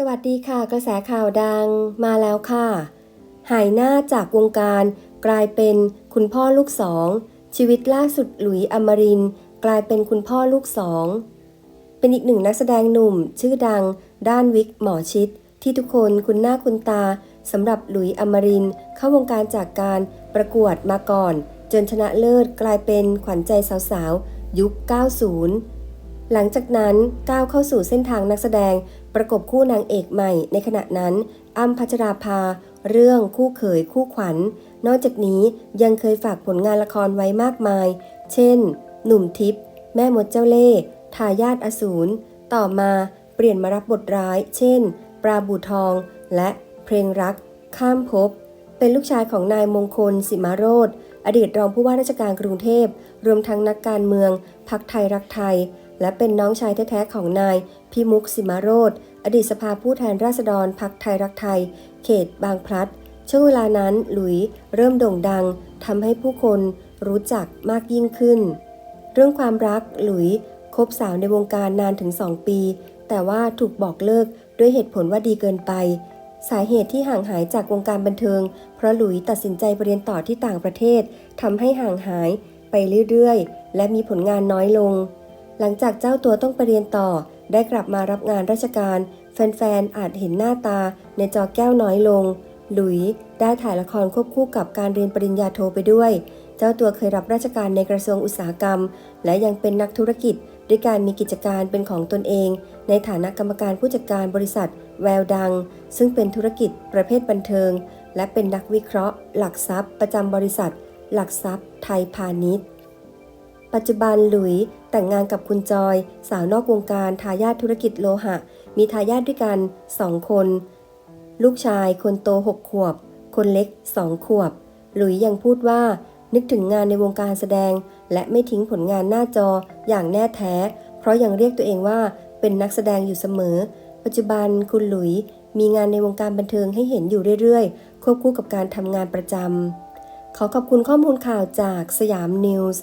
สวัสดีค่ะ กระแสข่าวดังมาแล้วค่ะ หายหน้าจากวงการกลายเป็นคุณพ่อลูกสอง ชีวิตล่าสุดหลุยอมรินกลายเป็นคุณพ่อลูกสอง เป็นอีกหนึ่งนักแสดงหนุ่ม ชื่อดัง ด้านวิกหมอชิด ที่ทุกคนคุ้นหน้าคุ้นตาสำหรับหลุยอมรินเข้าวงการจากการประกวดมาก่อน จนชนะเลิศกลายเป็นขวัญใจสาวๆยุค 90 หลังจากนั้นก้าวเข้าสู่เส้นทางนักแสดง ประกบคู่นางเอกใหม่ ในขณะนั้นอ้ำพัชราภา เรื่องคู่เขยคู่ขวัญ นอกจากนี้ยังเคยฝากผลงานละครไว้มากมาย เช่น หนุ่มทิพย์แม่มดเจ้าเล่ห์ทายาทอสูร ต่อมาเปลี่ยนมารับบทร้าย เช่น ปลาบูทอง และเพลงรัก ข้ามภพเป็นลูกชายของนายมงคล สิมาโรธอดีตรองผู้ว่าราชการกรุงเทพรวมทั้งนักการเมือง พักไทยรักไทย และเป็นน้องชายแท้ๆของนายพิมุกสิมาโรธอดีตสภาผู้แทนราษฎรพักไทยรักไทย เขตบางพลัด ช่วงเวลานั้นหลุยเริ่มโด่งดังทำให้ผู้คนรู้จักมากยิ่งขึ้น เรื่องความรักหลุยคบสาวในวงการนานถึง 2 ปี แต่ว่าถูกบอกเลิกด้วยเหตุผลว่าดีเกินไป สาเหตุที่ห่างหายจากวงการบันเทิง เพราะหลุยตัดสินใจไปเรียนต่อที่ต่างประเทศทำให้ห่างหายไปเรื่อยๆ และมีผลงานน้อยลง หลังจากเจ้าตัวต้องไปเรียนต่อ ได้กลับมารับงานราชการ แฟนๆอาจเห็นหน้าตาในจอแก้วน้อยลง หลุยได้ถ่ายละครควบคู่กับการเรียนปริญญาโทไปด้วย เจ้าตัวเคยรับราชการในกระทรวงอุตสาหกรรม และยังเป็นนักธุรกิจ ด้วยการมีกิจการเป็นของตนเอง ในฐานะกรรมการผู้จัดการบริษัท แววดัง ซึ่งเป็นธุรกิจ ประเภทบันเทิง และเป็นนักวิเคราะห์ หลักทรัพย์ ประจำบริษัท หลักทรัพย์ ไทยพาณิชย์ ปัจจุบันหลุยแต่งงานกับคุณจอย สาวนอกวงการทายาทธุรกิจโลหะ มีทายาทด้วยกันสองคน ลูกชายคนโตหกขวบ คนเล็กสองขวบ หลุยยังพูดว่า นึกถึงงานในวงการแสดง และไม่ทิ้งผลงานหน้าจออย่างแน่แท้ เพราะยังเรียกตัวเองว่าเป็นนักแสดงอยู่เสมอ ปัจจุบันคุณหลุยมีงานในวงการบันเทิงให้เห็นอยู่เรื่อยๆ ควบคู่กับการทำงานประจำขอขอบคุณข้อมูลข่าวจากสยามนิวส์